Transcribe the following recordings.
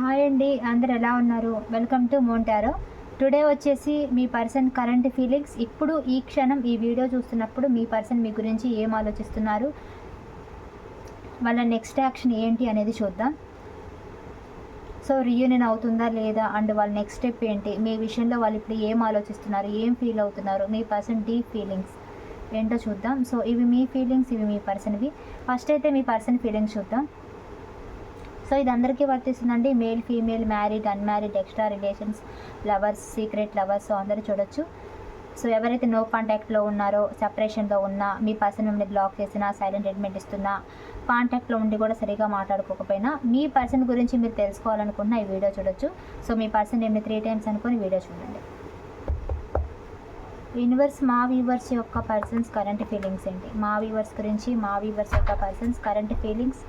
Hi అండి అందరు ఎలా ఉన్నారు? Welcome to మోంటారో. టుడే వచ్చేసి మీ పర్సన్ కరెంట్ ఫీలింగ్స్. ఇప్పుడు ఈ క్షణం ఈ వీడియో చూస్తున్నప్పుడు మీ పర్సన్ మీ గురించి ఏం ఆలోచిస్తున్నారు? వాళ్ళ నెక్స్ట్ యాక్షన్ ఏంటి అనేది చూద్దాం. సో రీయూనియన్ అవుతుందా లేదా? అండ్ వాళ్ళ నెక్స్ట్ స్టెప్ ఏంటి? మీ విషయంలో వాళ్ళు ఇప్పుడు ఏం ఆలోచిస్తున్నారు? ఏం ఫీల్ అవుతున్నారు? మీ పర్సన్ డీప్ ఫీలింగ్స్ ఏంటో చూద్దాం. సో ఇవి మీ ఫీలింగ్స్ ఇవి మీ పర్సన్వి. ఫస్ట్ అయితే మీ పర్సన్ ఫీలింగ్స్ చూద్దాం. సో ఇది అందరికీ వర్తిస్తుందండి. Male female married unmarried extra relations lovers secret lovers అందరూ చూడొచ్చు. సో ఎవరైతే నో కాంటాక్ట్లో ఉన్నారో సెపరేషన్లో ఉన్నా మీ పర్సన్ మిమ్మల్ని బ్లాక్ చేసినా సైలెంట్ ట్రీట్మెంట్ ఇస్తున్నా కాంటాక్ట్లో ఉండి కూడా సరిగా మాట్లాడుకోకపోయినా మీ పర్సన్ గురించి మీరు తెలుసుకోవాలనుకున్న ఈ వీడియో చూడొచ్చు. సో మీ పర్సన్ ఏమి త్రీ టైమ్స్ అనుకుని వీడియో చూడండి. యూనివర్స్ మా వ్యూవర్స్ యొక్క పర్సన్స్ కరెంట్ ఫీలింగ్స్ ఏంటి? మా వ్యూవర్స్ గురించి మా వ్యూవర్స్ యొక్క persons current feelings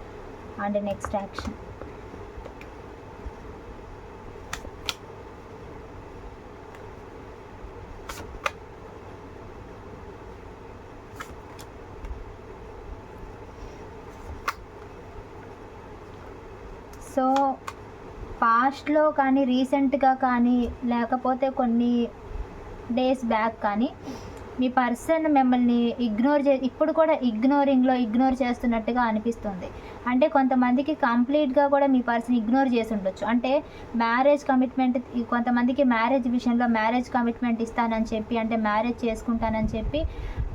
and next action so పాస్ట్లో కానీ రీసెంట్గా కానీ లేకపోతే కొన్ని డేస్ బ్యాక్ కానీ మీ పర్సన్ మిమ్మల్ని ఇగ్నోర్ చే ఇప్పుడు కూడా ఇగ్నోరింగ్లో ఇగ్నోర్ చేస్తున్నట్టుగా అనిపిస్తుంది. అంటే కొంతమందికి కంప్లీట్గా కూడా మీ పర్సన్ ఇగ్నోర్ చేసి ఉండొచ్చు. అంటే మ్యారేజ్ కమిట్మెంట్ కొంతమందికి మ్యారేజ్ విషయంలో మ్యారేజ్ కమిట్మెంట్ ఇస్తానని చెప్పి అంటే మ్యారేజ్ చేసుకుంటానని చెప్పి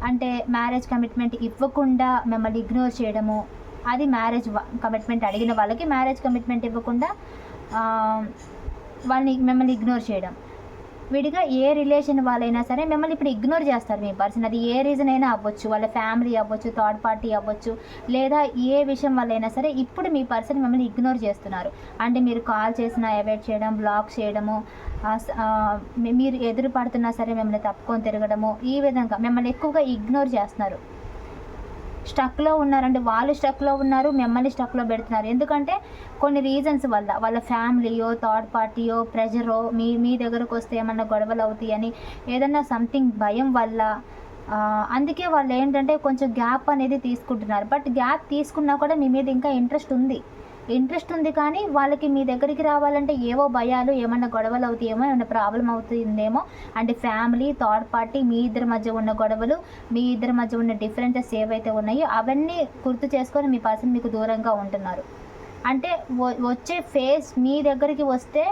అంటే మ్యారేజ్ కమిట్మెంట్ ఇవ్వకుండా మిమ్మల్ని ఇగ్నోర్ చేయడము అది మ్యారేజ్ కమిట్మెంట్ అడిగిన వాళ్ళకి మ్యారేజ్ కమిట్మెంట్ ఇవ్వకుండా వాళ్ళని మిమ్మల్ని ఇగ్నోర్ చేయడం. విడిగా ఏ రిలేషన్ వాళ్ళైనా సరే మిమ్మల్ని ఇప్పుడు ఇగ్నోర్ చేస్తారు మీ పర్సన్ అది ఏ రీజన్ అయినా అవ్వచ్చు. వాళ్ళ ఫ్యామిలీ అవ్వచ్చు థర్డ్ పార్టీ అవ్వచ్చు లేదా ఏ విషయం వల్లైనా సరే ఇప్పుడు మీ పర్సన్ మిమ్మల్ని ఇగ్నోర్ చేస్తున్నారు. అంటే మీరు కాల్ చేసినా అవాయిడ్ చేయడం బ్లాక్ చేయడము మీరు ఎదురు పడుతున్నా సరే మిమ్మల్ని తప్పుకొని తిరగడము ఈ విధంగా మిమ్మల్ని ఎక్కువగా ఇగ్నోర్ చేస్తున్నారు. స్టక్లో ఉన్నారంటే వాళ్ళు స్టక్లో ఉన్నారు మిమ్మల్ని స్టక్లో పెడుతున్నారు. ఎందుకంటే కొన్ని రీజన్స్ వల్ల వాళ్ళ ఫ్యామిలీయో థర్డ్ పార్టీయో ప్రెషరో మీ మీ దగ్గరకు వస్తే ఏమన్నా గొడవలు అవుతాయని ఏదన్నా సంథింగ్ భయం వల్ల అందుకే వాళ్ళు ఏంటంటే కొంచెం గ్యాప్ అనేది తీసుకుంటున్నారు. బట్ గ్యాప్ తీసుకున్నా కూడా మీ మీద ఇంకా ఇంట్రెస్ట్ ఉంది. ఇంట్రెస్ట్ ఉంది కానీ వాళ్ళకి మీ దగ్గరికి రావాలంటే ఏవో భయాలు ఏమన్నా గొడవలు అవుతాయేమో ఏమైనా ప్రాబ్లం అవుతుందేమో. అంటే ఫ్యామిలీ థర్డ్ పార్టీ మీ ఇద్దరి మధ్య ఉన్న గొడవలు మీ ఇద్దరి మధ్య ఉన్న డిఫరెన్సెస్ ఏవైతే ఉన్నాయో అవన్నీ గుర్తు చేసుకొని మీ పర్సన్ మీకు దూరంగా ఉంటున్నారు. అంటే వచ్చే ఫేస్ మీ దగ్గరికి వస్తే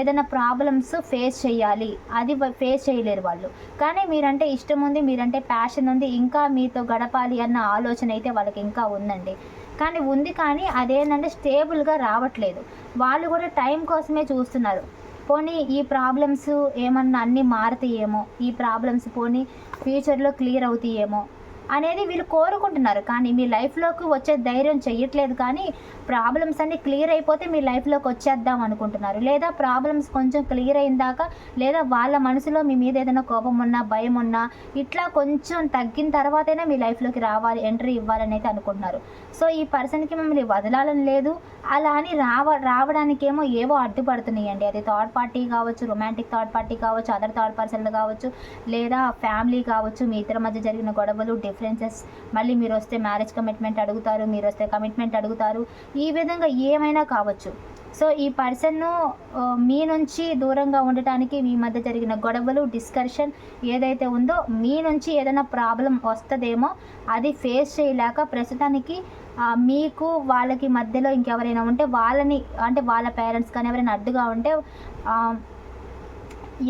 ఏదైనా ప్రాబ్లమ్స్ ఫేస్ చేయాలి. అది ఫేస్ చేయలేరు వాళ్ళు. కానీ మీరంటే ఇష్టం ఉంది మీరంటే ప్యాషన్ ఉంది ఇంకా మీతో గడపాలి అన్న ఆలోచన అయితే వాళ్ళకి ఇంకా ఉందండి. కానీ ఉంది కానీ అదేంటంటే స్టేబుల్గా రావట్లేదు. వాళ్ళు కూడా టైం కోసమే చూస్తున్నారు. పోనీ ఈ ప్రాబ్లమ్స్ ఏమన్నా అన్నీ మారుతాయేమో? ఈ ప్రాబ్లమ్స్ పోనీ ఫ్యూచర్లో క్లియర్ అవుతాయేమో? అనేది వీళ్ళు కోరుకుంటున్నారు. కానీ మీ లైఫ్లోకి వచ్చే ధైర్యం చెయ్యట్లేదు. కానీ ప్రాబ్లమ్స్ అన్నీ క్లియర్ అయిపోతే మీ లైఫ్లోకి వచ్చేద్దాం అనుకుంటున్నారు. లేదా ప్రాబ్లమ్స్ కొంచెం క్లియర్ అయిన దాకా లేదా వాళ్ళ మనసులో మీ మీద ఏదైనా కోపం ఉన్నా భయం ఉన్నా ఇట్లా కొంచెం తగ్గిన తర్వాతైనా మీ లైఫ్లోకి రావాలి ఎంట్రీ ఇవ్వాలని అయితే అనుకుంటున్నారు. సో ఈ పర్సన్కి మిమ్మల్ని వదలాలని లేదు. అలా అని రావ రావడానికేమో ఏవో అడ్డుపడుతున్నాయండి. అది థర్డ్ పార్టీ కావచ్చు రొమాంటిక్ థర్డ్ పార్టీ కావచ్చు అదర్ థర్డ్ పర్సన్లు కావచ్చు లేదా ఫ్యామిలీ కావచ్చు మీ ఇద్దరి మధ్య జరిగిన గొడవలు డిఫరెన్సెస్ మళ్ళీ మీరు వస్తే మ్యారేజ్ కమిట్మెంట్ అడుగుతారు మీరు వస్తే కమిట్మెంట్ అడుగుతారు. ఈ విధంగా ఏమైనా కావచ్చు. సో ఈ పర్సన్ను మీ నుంచి దూరంగా ఉండటానికి మీ మధ్య జరిగిన గొడవలు డిస్కషన్ ఏదైతే ఉందో మీ నుంచి ఏదైనా ప్రాబ్లం వస్తుందేమో అది ఫేస్ చేయలేక ప్రస్తుతానికి మీకు వాళ్ళకి మధ్యలో ఇంకెవరైనా ఉంటే వాళ్ళని అంటే వాళ్ళ పేరెంట్స్ కానీ ఎవరైనా అడ్డుగా ఉంటే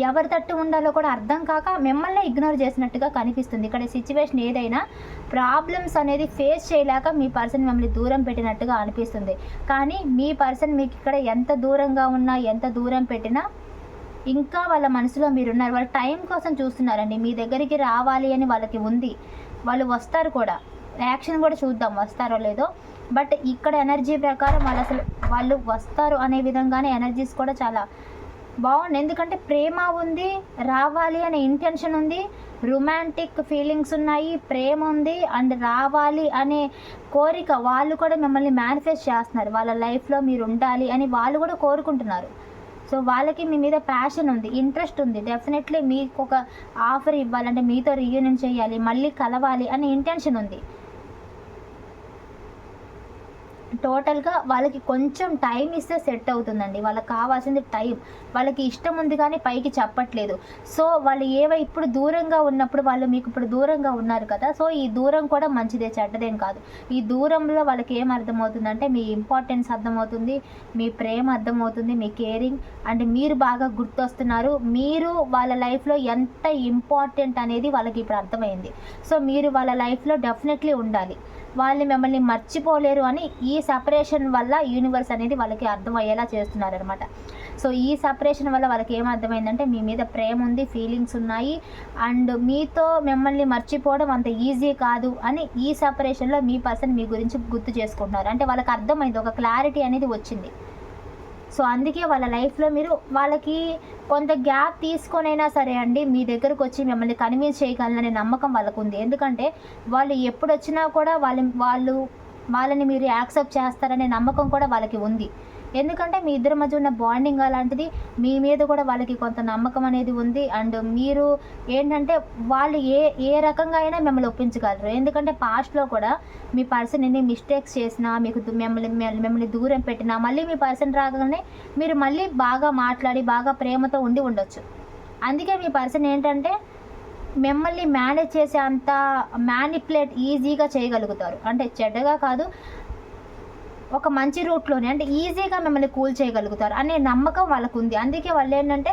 ఎవరి తట్టు ఉండాలో కూడా అర్థం కాక మిమ్మల్ని ఇగ్నోర్ చేసినట్టుగా కనిపిస్తుంది. ఇక్కడ సిచ్యువేషన్ ఏదైనా ప్రాబ్లమ్స్ అనేది ఫేస్ చేయలేక మీ పర్సన్ మిమ్మల్ని దూరం పెట్టినట్టుగా అనిపిస్తుంది. కానీ మీ పర్సన్ మీకు ఇక్కడ ఎంత దూరంగా ఉన్నా ఎంత దూరం పెట్టినా ఇంకా వాళ్ళ మనసులో మీరున్నారు. వాళ్ళ టైం కోసం చూస్తున్నారండి. మీ దగ్గరికి రావాలి అని వాళ్ళకి ఉంది. వాళ్ళు వస్తారు కూడా. యాక్షన్ కూడా చూద్దాం వస్తారో లేదో. బట్ ఇక్కడ ఎనర్జీ ప్రకారం వాళ్ళు అసలు వాళ్ళు వస్తారు అనే విధంగానే ఎనర్జీస్ కూడా చాలా బాగుంది. ఎందుకంటే ప్రేమ ఉంది రావాలి అనే ఇంటెన్షన్ ఉంది రొమాంటిక్ ఫీలింగ్స్ ఉన్నాయి ప్రేమ ఉంది అండ్ రావాలి అనే కోరిక వాళ్ళు కూడా మిమ్మల్ని మేనిఫెస్ట్ చేస్తున్నారు. వాళ్ళ లైఫ్లో మీరు ఉండాలి అని వాళ్ళు కూడా కోరుకుంటున్నారు. సో వాళ్ళకి మీ మీద ప్యాషన్ ఉంది ఇంట్రెస్ట్ ఉంది. డెఫినెట్లీ మీకు ఒక ఆఫర్ ఇవ్వాలంటే మీతో రీయూనియన్ చేయాలి మళ్ళీ కలవాలి అనే ఇంటెన్షన్ ఉంది. టోటల్గా వాళ్ళకి కొంచెం టైం ఇస్తే సెట్ అవుతుందండి. వాళ్ళకి కావాల్సింది టైం. వాళ్ళకి ఇష్టం ఉంది కానీ పైకి చెప్పట్లేదు. సో వాళ్ళు ఏవో ఇప్పుడు దూరంగా ఉన్నప్పుడు వాళ్ళు మీకు ఇప్పుడు దూరంగా ఉన్నారు కదా సో ఈ దూరం కూడా మంచిదే చెడ్డదేం కాదు. ఈ దూరంలో వాళ్ళకి ఏం అర్థమవుతుందంటే మీ ఇంపార్టెన్స్ అర్థమవుతుంది మీ ప్రేమ అర్థమవుతుంది మీ కేరింగ్. అండ్ మీరు బాగా గుర్తొస్తున్నారు. మీరు వాళ్ళ లైఫ్లో ఎంత ఇంపార్టెంట్ అనేది వాళ్ళకి ఇప్పుడు అర్థమైంది. సో మీరు వాళ్ళ లైఫ్లో డెఫినెట్లీ ఉండాలి. వాళ్ళు మిమ్మల్ని మర్చిపోలేరు అని ఈ సపరేషన్ వల్ల యూనివర్స్ అనేది వాళ్ళకి అర్థమయ్యేలా చేస్తున్నారు అనమాట సో ఈ సపరేషన్ వల్ల వాళ్ళకి ఏం అర్థమైందంటే మీ మీద ప్రేమ ఉంది ఫీలింగ్స్ ఉన్నాయి అండ్ మీతో మిమ్మల్ని మర్చిపోవడం అంత ఈజీ కాదు అని ఈ సపరేషన్లో మీ పర్సన్ మీ గురించి గుర్తు చేసుకుంటున్నారు. అంటే వాళ్ళకి అర్థమైంది ఒక క్లారిటీ అనేది వచ్చింది. సో అందుకే వాళ్ళ లైఫ్లో మీరు వాళ్ళకి కొంత గ్యాప్ తీసుకొనైనా సరే అండి మీ దగ్గరకు వచ్చి మిమ్మల్ని కన్విన్స్ చేయగలననే నమ్మకం వాళ్ళకు ఉంది. ఎందుకంటే వాళ్ళు ఎప్పుడు వచ్చినా కూడా వాళ్ళ వాళ్ళు వాళ్ళని మీరు యాక్సెప్ట్ చేస్తారనే నమ్మకం కూడా వాళ్ళకి ఉంది. ఎందుకంటే మీ ఇద్దరి మధ్య ఉన్న బాండింగ్ అలాంటిది మీ మీద కూడా వాళ్ళకి కొంత నమ్మకం అనేది ఉంది. అండ్ మీరు ఏంటంటే వాళ్ళు ఏ ఏ రకంగా అయినా మిమ్మల్ని ఒప్పించగలరు. ఎందుకంటే పాస్ట్లో కూడా మీ పర్సన్ ఎన్ని మిస్టేక్స్ చేసినా మీకు మిమ్మల్ని మిమ్మల్ని- మిమ్మల్ని దూరం పెట్టినా మళ్ళీ మీ పర్సన్ రాగానే మీరు మళ్ళీ బాగా మాట్లాడి బాగా ప్రేమతో ఉండి ఉండొచ్చు. అందుకే మీ పర్సన్ ఏంటంటే మిమ్మల్ని మేనేజ్ చేసే అంత మ్యానిపులేట్ ఈజీగా చేయగలుగుతారు. అంటే చెడ్డగా కాదు ఒక మంచి రూట్లోనే అంటే ఈజీగా మిమ్మల్ని కూల్ చేయగలుగుతారు అనే నమ్మకం వాళ్ళకు ఉంది అందుకే వాళ్ళు ఏంటంటే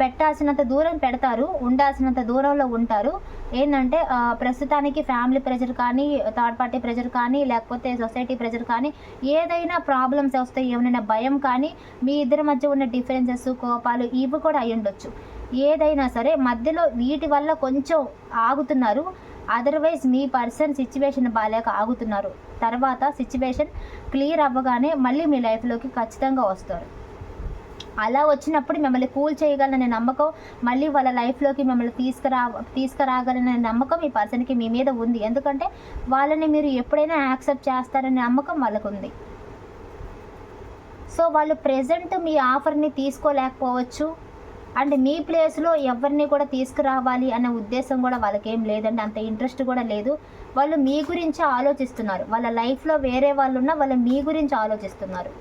పెట్టాల్సినంత దూరం పెడతారు ఉండాల్సినంత దూరంలో ఉంటారు. ఏంటంటే ప్రస్తుతానికి ఫ్యామిలీ ప్రెజర్ కానీ థర్డ్ పార్టీ ప్రెజర్ కానీ లేకపోతే సొసైటీ ప్రెజర్ కానీ ఏదైనా ప్రాబ్లమ్స్ వస్తాయి ఏమైనా భయం కానీ మీ ఇద్దరి మధ్య ఉన్న డిఫరెన్సెస్ కోపాలు ఇవి కూడా అయి ఉండొచ్చు ఏదైనా సరే మధ్యలో వీటి వల్ల కొంచెం ఆగుతున్నారు. అదర్వైజ్ మీ పర్సన్ సిచ్యువేషన్ బాగాలేక ఆగుతున్నారు. తర్వాత సిచ్యువేషన్ క్లియర్ అవ్వగానే మళ్ళీ మీ లైఫ్లోకి ఖచ్చితంగా వస్తారు. అలా వచ్చినప్పుడు మిమ్మల్ని కూల్ చేయగలననే నమ్మకం మళ్ళీ వాళ్ళ లైఫ్లోకి మిమ్మల్ని తీసుకురా తీసుకురాగలననే నమ్మకం ఈ పర్సన్కి మీ మీద ఉంది. ఎందుకంటే వాళ్ళని మీరు ఎప్పుడైనా యాక్సెప్ట్ చేస్తారనే నమ్మకం వాళ్ళకు ఉంది సో వాళ్ళు ప్రెజెంట్ మీ ఆఫర్ని తీసుకోలేకపోవచ్చు. అండ్ మీ ప్లేస్లో ఎవరిని కూడా తీసుకురావాలి అనే ఉద్దేశం కూడా వాళ్ళకేం లేదండి. అంత ఇంట్రెస్ట్ కూడా లేదు. వాళ్ళు మీ గురించి ఆలోచిస్తున్నారు. వాళ్ళ లైఫ్లో వేరే వాళ్ళు ఉన్నా వాళ్ళు మీ గురించి ఆలోచిస్తున్నారు.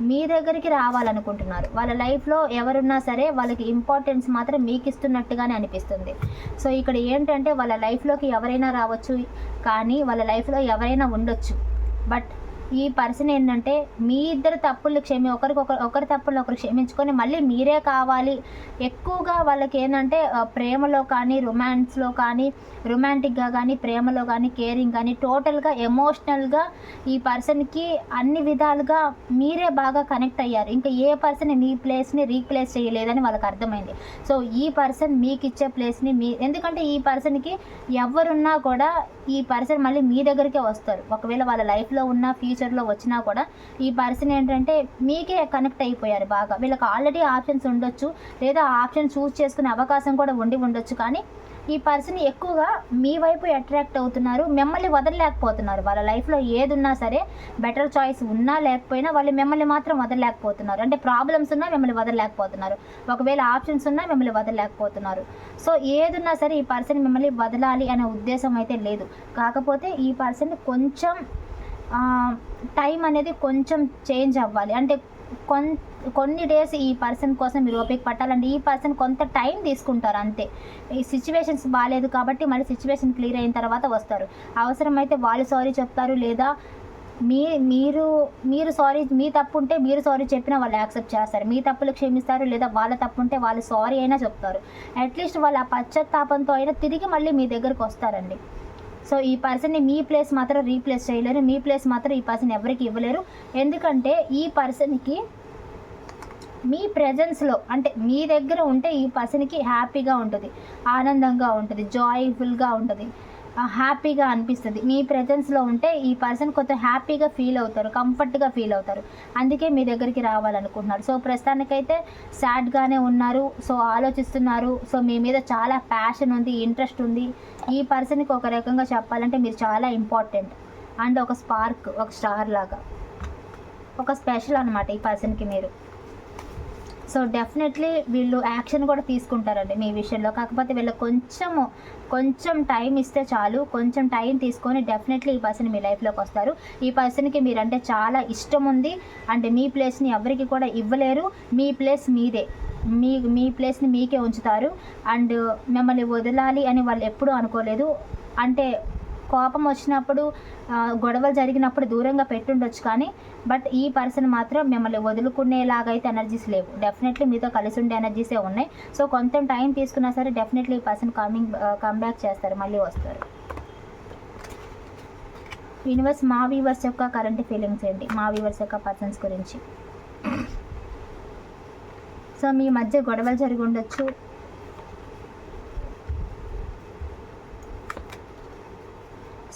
మీ దగ్గరికి రావాలనుకుంటున్నారు. వాళ్ళ లైఫ్లో ఎవరున్నా సరే వాళ్ళకి ఇంపార్టెన్స్ మాత్రం మీకు ఇస్తున్నట్టుగానే అనిపిస్తుంది. సో ఇక్కడ ఏంటంటే వాళ్ళ లైఫ్లోకి ఎవరైనా రావచ్చు కానీ వాళ్ళ లైఫ్లో ఎవరైనా ఉండొచ్చు. బట్ ఈ పర్సన్ ఏంటంటే మీ ఇద్దరు తప్పులు క్షమి ఒకరికొకరు ఒకరి తప్పులు ఒకరు క్షమించుకొని మళ్ళీ మీరే కావాలి. ఎక్కువగా వాళ్ళకి ఏంటంటే ప్రేమలో కానీ రొమాన్స్లో కానీ రొమాంటిక్గా కానీ ప్రేమలో కానీ కేరింగ్ కానీ టోటల్గా ఎమోషనల్గా ఈ పర్సన్కి అన్ని విధాలుగా మీరే బాగా కనెక్ట్ అయ్యారు. ఇంకా ఏ పర్సన్ మీ ప్లేస్ని రీప్లేస్ చేయలేదని వాళ్ళకి అర్థమైంది. సో ఈ పర్సన్ మీకు ఇచ్చే ప్లేస్ని మీ ఎందుకంటే ఈ పర్సన్కి ఎవరున్నా కూడా ఈ పర్సన్ మళ్ళీ మీ దగ్గరికే వస్తారు. ఒకవేళ వాళ్ళ లైఫ్లో ఉన్న ఫ్యూచర్ ఫ్యూచర్లో వచ్చినా కూడా ఈ పర్సన్ ఏంటంటే మీకే కనెక్ట్ అయిపోయారు బాగా. వీళ్ళకి ఆల్రెడీ ఆప్షన్స్ ఉండొచ్చు లేదా ఆప్షన్ చూస్ చేసుకునే అవకాశం కూడా ఉండి ఉండొచ్చు. కానీ ఈ పర్సన్ ఎక్కువగా మీ వైపు అట్రాక్ట్ అవుతున్నారు మిమ్మల్ని వదలలేకపోతున్నారు. వాళ్ళ లైఫ్లో ఏది ఉన్నా సరే బెటర్ చాయిస్ ఉన్నా లేకపోయినా వాళ్ళు మిమ్మల్ని మాత్రం వదలలేకపోతున్నారు. అంటే ప్రాబ్లమ్స్ ఉన్నా మిమ్మల్ని వదలలేకపోతున్నారు. ఒకవేళ ఆప్షన్స్ ఉన్నా మిమ్మల్ని వదలలేకపోతున్నారు. సో ఏదున్నా సరే ఈ పర్సన్ మిమ్మల్ని వదలాలి అనే ఉద్దేశం అయితే లేదు. కాకపోతే ఈ పర్సన్ కొంచెం టైం అనేది కొంచెం చేంజ్ అవ్వాలి. అంటే కొన్ కొన్ని డేస్ ఈ పర్సన్ కోసం మీరు ఓపిక పట్టాలంటే ఈ పర్సన్ కొంత టైం తీసుకుంటారు అంతే. ఈ సిచ్యువేషన్స్ బాగాలేదు కాబట్టి మళ్ళీ సిచ్యువేషన్ క్లియర్ అయిన తర్వాత వస్తారు. అవసరమైతే వాళ్ళు సారీ చెప్తారు లేదా మీ మీరు మీరు సారీ మీ తప్పు ఉంటే మీరు సారీ చెప్పినా వాళ్ళు యాక్సెప్ట్ చేస్తారు. మీ తప్పులు క్షమిస్తారు లేదా వాళ్ళ తప్పు ఉంటే వాళ్ళు సారీ అయినా చెప్తారు. అట్లీస్ట్ వాళ్ళు ఆ పశ్చాత్తాపంతో అయినా తిరిగి మళ్ళీ మీ దగ్గరకు వస్తారండి. సో ఈ పర్సన్ని మీ ప్లేస్ మాత్రం రీప్లేస్ చేయలేరు. మీ ప్లేస్ మాత్రం ఈ పర్సన్ ఎవరికి ఇవ్వలేరు. ఎందుకంటే ఈ పర్సన్కి మీ ప్రెజెన్స్లో అంటే మీ దగ్గర ఉంటే ఈ పర్సన్కి హ్యాపీగా ఉంటుంది. ఆనందంగా ఉంటుంది. జాయ్ఫుల్గా ఉంటుంది. హ్యాపీగా అనిపిస్తుంది. మీ ప్రజెన్స్లో ఉంటే ఈ పర్సన్ కొంత హ్యాపీగా ఫీల్ అవుతారు కంఫర్ట్గా ఫీల్ అవుతారు. అందుకే మీ దగ్గరికి రావాలనుకుంటున్నారు. సో ప్రస్తుతానికైతే సాడ్గానే ఉన్నారు. సో ఆలోచిస్తున్నారు. సో మీ మీద చాలా ప్యాషన్ ఉంది ఇంట్రెస్ట్ ఉంది. ఈ పర్సన్కి ఒక రకంగా చెప్పాలంటే మీరు చాలా ఇంపార్టెంట్ అండ్ ఒక స్పార్క్ ఒక స్టార్ లాగా. ఒక స్పెషల్ అనమాట ఈ పర్సన్కి మీరు. సో డెఫినెట్లీ వీళ్ళు యాక్షన్ కూడా తీసుకుంటారండి మీ విషయంలో. కాకపోతే వీళ్ళకి కొంచెము కొంచెం టైం ఇస్తే చాలు. కొంచెం టైం తీసుకొని డెఫినెట్లీ ఈ పర్సన్ మీ లైఫ్లోకి వస్తారు. ఈ పర్సన్కి మీరంటే చాలా ఇష్టం ఉంది. అంటే మీ ప్లేస్ని ఎవరికి కూడా ఇవ్వలేరు. మీ ప్లేస్ మీదే. మీ మీ ప్లేస్ని మీకే ఉంచుతారు. అండ్ మిమ్మల్ని వదలాలి అని వాళ్ళు ఎప్పుడూ అనుకోలేదు. అంటే కోపం వచ్చినప్పుడు గొడవలు జరిగినప్పుడు దూరంగా పెట్టుండొచ్చు కానీ బట్ ఈ పర్సన్ మాత్రం మిమ్మల్ని వదులుకునేలాగా అయితే ఎనర్జీస్ లేవు. డెఫినెట్లీ మీతో కలిసి ఉండే ఎనర్జీసే ఉన్నాయి. సో కొంచెం టైం తీసుకున్నా సరే డెఫినెట్లీ ఈ పర్సన్ కమింగ్ కమ్బ్యాక్ చేస్తారు మళ్ళీ వస్తారు. యూనివర్స్ మా వీవర్స్ యొక్క కరెంట్ ఫీలింగ్స్ ఏంటి? మా వీవర్స్ యొక్క పర్సన్స్ గురించి. సో మీ మధ్య గొడవలు జరిగి ఉండొచ్చు.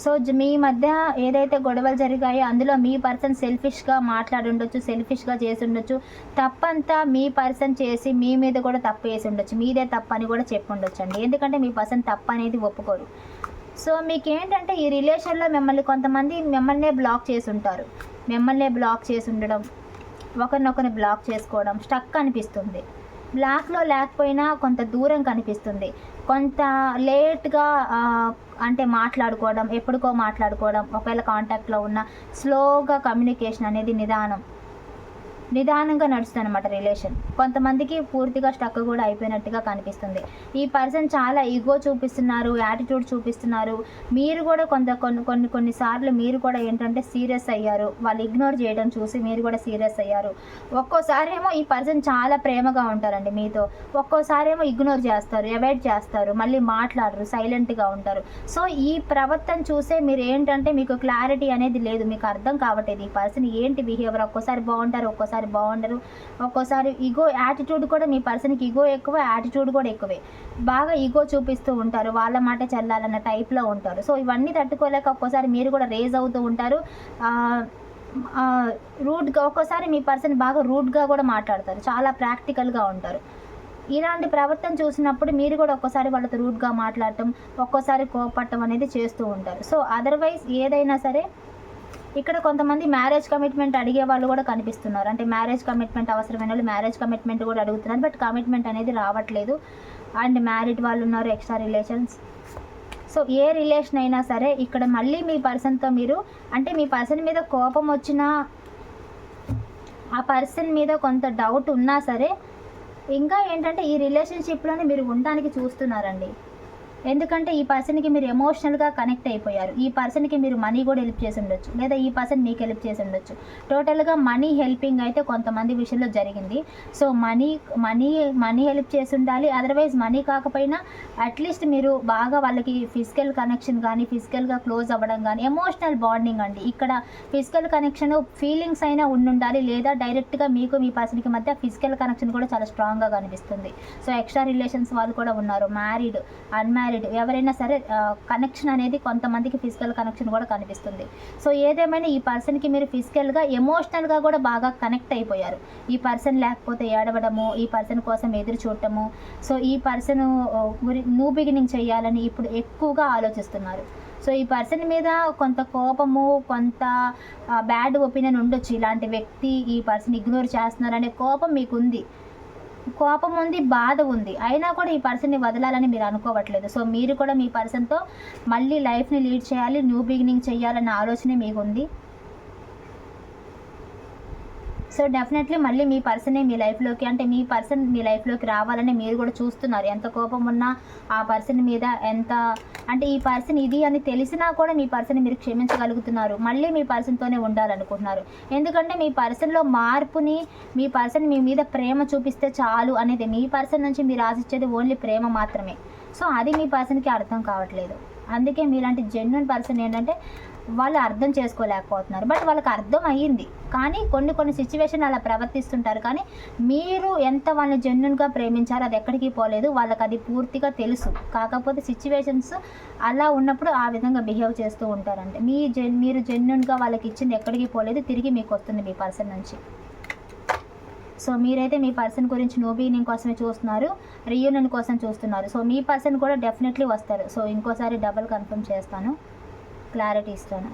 సో మీ మధ్య ఏదైతే గొడవలు జరిగాయో అందులో మీ పర్సన్ సెల్ఫిష్గా మాట్లాడి ఉండొచ్చు సెల్ఫిష్గా చేసి ఉండొచ్చు తప్పంతా మీ పర్సన్ చేసి మీ మీద కూడా తప్పు వేసి ఉండొచ్చు మీదే తప్పు అని కూడా చెప్పి ఉండొచ్చు అండి ఎందుకంటే మీ పర్సన్ తప్పు అనేది ఒప్పుకోరు. సో మీకు ఏంటంటే ఈ రిలేషన్లో మిమ్మల్ని కొంతమంది మిమ్మల్నే బ్లాక్ చేసి ఉంటారు మిమ్మల్నే బ్లాక్ చేసి ఉండడం ఒకరినొకరిని బ్లాక్ చేసుకోవడం స్టక్ అనిపిస్తుంది. బ్లాక్లో లేకపోయినా కొంత దూరం కనిపిస్తుంది. కొంత లేట్గా అంటే మాట్లాడుకోవడం ఎప్పటికో మాట్లాడుకోవడం ఒకవేళ కాంటాక్ట్లో ఉన్న స్లోగా కమ్యూనికేషన్ అనేది నిదానం. నిదానంగా నడుస్తుంది అనమాట రిలేషన్ కొంతమందికి పూర్తిగా స్టక్ కూడా అయిపోయినట్టుగా కనిపిస్తుంది. ఈ పర్సన్ చాలా ఈగో చూపిస్తున్నారు యాటిట్యూడ్ చూపిస్తున్నారు. మీరు కూడా కొంత కొన్ని కొన్ని కొన్నిసార్లు మీరు కూడా ఏంటంటే సీరియస్ అయ్యారు. వాళ్ళు ఇగ్నోర్ చేయడం చూసి మీరు కూడా సీరియస్ అయ్యారు. ఒక్కోసారి ఏమో ఈ పర్సన్ చాలా ప్రేమగా ఉంటారండి మీతో. ఒక్కోసారి ఏమో ఇగ్నోర్ చేస్తారు అవాయిడ్ చేస్తారు మళ్ళీ మాట్లాడరు సైలెంట్గా ఉంటారు. సో ఈ ప్రవర్తన చూసే మీరు ఏంటంటే మీకు క్లారిటీ అనేది లేదు. మీకు అర్థం కావట్లేదు ఈ పర్సన్ ఏంటి బిహేవియర్ ఒక్కోసారి బాగుంటారు ఒక్కోసారి బాగుండరు ఒక్కోసారి ఈగో యాటిట్యూడ్ కూడా మీ పర్సన్కి ఈగో ఎక్కువ యాటిట్యూడ్ కూడా ఎక్కువే. బాగా ఈగో చూపిస్తూ ఉంటారు వాళ్ళ మాట చెల్లాలన్న టైప్లో ఉంటారు. సో ఇవన్నీ తట్టుకోలేక ఒక్కోసారి మీరు కూడా రేజ్ అవుతూ ఉంటారు. రూడ్గా ఒక్కోసారి మీ పర్సన్ బాగా రూడ్గా కూడా మాట్లాడతారు. చాలా ప్రాక్టికల్గా ఉంటారు. ఇలాంటి ప్రవర్తన చూసినప్పుడు మీరు కూడా ఒక్కోసారి వాళ్ళతో రూడ్గా మాట్లాడటం ఒక్కోసారి కోపడటం అనేది చేస్తూ ఉంటారు. సో అదర్వైజ్ ఏదైనా సరే ఇక్కడ కొంతమంది మ్యారేజ్ కమిట్మెంట్ అడిగే వాళ్ళు కూడా కనిపిస్తున్నారు. అంటే మ్యారేజ్ కమిట్మెంట్ అవసరమైన వాళ్ళు మ్యారేజ్ కమిట్మెంట్ కూడా అడుగుతున్నారు. బట్ కమిట్మెంట్ అనేది రావట్లేదు. అండ్ మ్యారీడ్ వాళ్ళు ఉన్నారు ఎక్స్ట్రా రిలేషన్స్. సో ఏ రిలేషన్ అయినా సరే ఇక్కడ మళ్ళీ మీ పర్సన్తో మీరు అంటే మీ పర్సన్ మీద కోపం వచ్చినా ఆ పర్సన్ మీద కొంత డౌట్ ఉన్నా సరే ఇంకా ఏంటంటే ఈ రిలేషన్షిప్లోనే మీరు ఉండడానికి చూస్తున్నారండి. ఎందుకంటే ఈ పర్సన్కి మీరు ఎమోషనల్గా కనెక్ట్ అయిపోయారు. ఈ పర్సన్కి మీరు మనీ కూడా హెల్ప్ చేసి ఉండొచ్చు. లేదా ఈ పర్సన్ మీకు హెల్ప్ చేసి ఉండొచ్చు. టోటల్గా మనీ హెల్పింగ్ అయితే కొంతమంది విషయంలో జరిగింది. So money money money help చేసి ఉండాలి. అదర్వైజ్ మనీ కాకపోయినా అట్లీస్ట్ మీరు బాగా వాళ్ళకి ఫిజికల్ కనెక్షన్ కానీ ఫిజికల్గా క్లోజ్ అవ్వడం కానీ ఎమోషనల్ బాండింగ్ అండి. ఇక్కడ ఫిజికల్ కనెక్షన్ ఫీలింగ్స్ అయినా ఉండుండాలి లేదా డైరెక్ట్గా మీకు మీ పర్సన్కి మధ్య ఫిజికల్ కనెక్షన్ కూడా చాలా స్ట్రాంగ్గా కనిపిస్తుంది. సో ఎక్స్ట్రా రిలేషన్స్ వాళ్ళు కూడా ఉన్నారు. మ్యారీడ్ అన్మ్యారీడ్ ఎవరైనా సరే కనెక్షన్ అనేది కొంతమందికి ఫిజికల్ కనెక్షన్ కూడా కనిపిస్తుంది. సో ఏదేమైనా ఈ పర్సన్కి మీరు ఫిజికల్గా ఎమోషనల్గా కూడా బాగా కనెక్ట్ అయిపోయారు. ఈ పర్సన్ లేకపోతే ఏడవడము ఈ పర్సన్ కోసం ఎదురు చూడటము సో ఈ పర్సన్ గురి న్యూ బిగినింగ్ చేయాలని ఇప్పుడు ఎక్కువగా ఆలోచిస్తున్నారు. సో ఈ పర్సన్ మీద కొంత కోపము కొంత బ్యాడ్ ఒపీనియన్ ఉండొచ్చు. ఇలాంటి వ్యక్తి ఈ పర్సన్ ఇగ్నోర్ చేస్తున్నారు అనే కోపం మీకు ఉంది కోపం ఉంది బాధ ఉంది. అయినా కూడా ఈ పర్సన్ని వదలాలని మీరు అనుకోవట్లేదు. సో మీరు కూడా మీ పర్సన్తో మళ్ళీ లైఫ్ని లీడ్ చేయాలి న్యూ బిగినింగ్ చేయాలన్న ఆలోచనే మీకు ఉంది సో డెఫినెట్లీ మళ్ళీ మీ పర్సనే మీ లైఫ్లోకి అంటే మీ పర్సన్ మీ లైఫ్లోకి రావాలని మీరు కూడా చూస్తున్నారు. ఎంత కోపం ఉన్నా ఆ పర్సన్ మీద ఎంత అంటే ఈ పర్సన్ ఇది అని తెలిసినా కూడా మీ పర్సన్ మీరు క్షమించగలుగుతున్నారు. మళ్ళీ మీ పర్సన్తోనే ఉండాలనుకుంటున్నారు. ఎందుకంటే మీ పర్సన్లో మార్పుని మీ పర్సన్ మీ మీద ప్రేమ చూపిస్తే చాలు అనేది మీ పర్సన్ నుంచి మీరు ఆశించేది ఓన్లీ ప్రేమ మాత్రమే. సో అది మీ పర్సన్కి అర్థం కావట్లేదు. అందుకే మీలాంటి జెన్యున్ పర్సన్ ఏంటంటే వాళ్ళు అర్థం చేసుకోలేకపోతున్నారు. బట్ వాళ్ళకి అర్థం అయ్యింది. కానీ కొన్ని కొన్ని సిచ్యువేషన్ అలా ప్రవర్తిస్తుంటారు. కానీ మీరు ఎంత వాళ్ళని జెన్యున్గా ప్రేమించారో అది ఎక్కడికి పోలేదు. వాళ్ళకి అది పూర్తిగా తెలుసు. కాకపోతే సిచ్యువేషన్స్ అలా ఉన్నప్పుడు ఆ విధంగా బిహేవ్ చేస్తూ ఉంటారంటే. మీ జెన్ మీరు జెన్యున్గా వాళ్ళకి ఇచ్చింది ఎక్కడికి పోలేదు. తిరిగి మీకు వస్తుంది మీ పర్సన్ నుంచి. సో మీరైతే మీ పర్సన్ గురించి నో కోసమే చూస్తున్నారు. రీయూనియన్ కోసం చూస్తున్నారు. సో మీ పర్సన్ కూడా డెఫినెట్లీ వస్తారు. సో ఇంకోసారి డబల్ కన్ఫర్మ్ చేస్తాను. క్లారిటీ ఇస్తాను.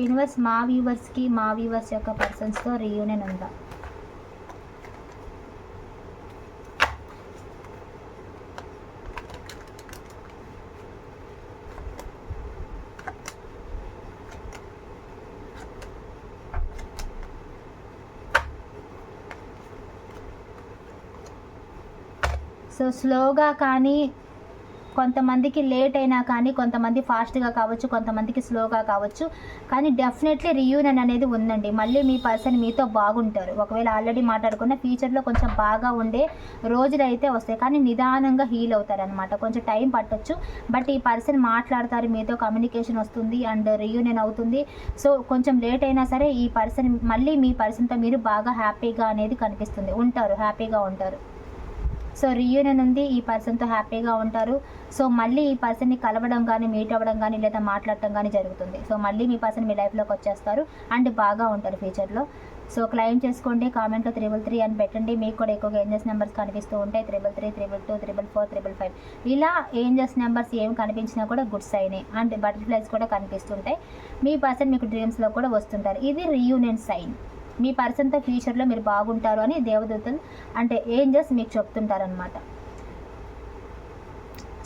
యూనివర్స్ మా వ్యూవర్స్కి మా వ్యూవర్స్ యొక్క పర్సన్స్తో రీయూనియన్ ఉందా? సో స్లోగా కానీ కొంతమందికి లేట్ అయినా కానీ కొంతమంది ఫాస్ట్గా కావచ్చు కొంతమందికి స్లోగా కావచ్చు కానీ డెఫినెట్లీ రియూనియన్ అనేది ఉందండి. మళ్ళీ మీ పర్సన్ మీతో బాగుంటారు. ఒకవేళ ఆల్రెడీ మాట్లాడుకున్న ఫ్యూచర్లో కొంచెం బాగా ఉండే రోజులు అయితే వస్తాయి. కానీ నిదానంగా హీల్ అవుతారనమాట కొంచెం టైం పట్టొచ్చు. బట్ ఈ పర్సన్ మాట్లాడతారు మీతో కమ్యూనికేషన్ వస్తుంది అండ్ రియూనియన్ అవుతుంది. సో కొంచెం లేట్ అయినా సరే ఈ పర్సన్ మళ్ళీ మీ పర్సన్తో మీరు బాగా హ్యాపీగా అనేది కనిపిస్తుంది. ఉంటారు హ్యాపీగా ఉంటారు. సో రీయూనియన్ ఉంది. ఈ పర్సన్తో హ్యాపీగా ఉంటారు. సో మళ్ళీ ఈ పర్సన్ని కలవడం కానీ మీట్ అవ్వడం కానీ లేదా మాట్లాడటం కానీ జరుగుతుంది. సో మళ్ళీ మీ పర్సన్ మీ లైఫ్లోకి వచ్చేస్తారు అండ్ బాగా ఉంటారు ఫ్యూచర్లో సో క్లైమ్ చేసుకోండి. కామెంట్లో త్రిబుల్ త్రీ అని పెట్టండి. మీకు కూడా ఎక్కువగా ఏంజెస్ నెంబర్స్ కనిపిస్తూ ఉంటాయి. Triple three triple two triple four triple five ఇలా ఏంజెస్ నెంబర్స్ ఏం కనిపించినా కూడా గుడ్ సైనే అండ్ బటర్ఫ్లైస్ కూడా కనిపిస్తుంటాయి. మీ పర్సన్ మీకు డ్రీమ్స్లో కూడా వస్తుంటారు. ఇది రీయూనియన్ సైన్ మీ పర్సన్తో ఫ్యూచర్లో మీరు బాగుంటారు అని దేవదూతలు అంటే ఏంజల్స్ మీకు చెప్తుంటారనమాట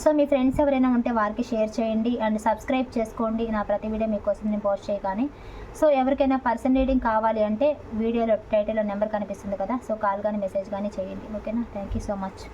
సో మీ ఫ్రెండ్స్ ఎవరైనా ఉంటే వారికి షేర్ చేయండి అండ్ సబ్స్క్రైబ్ చేసుకోండి. నా ప్రతి వీడియో మీకోసం నేను పోస్ట్ చేయగానే. సో ఎవరికైనా పర్సన్ రీడింగ్ కావాలి అంటే వీడియోలో టైటిల్లో నెంబర్ కనిపిస్తుంది కదా సో కాల్ కానీ మెసేజ్ కానీ చేయండి. ఓకేనా థ్యాంక్ యూ సో మచ్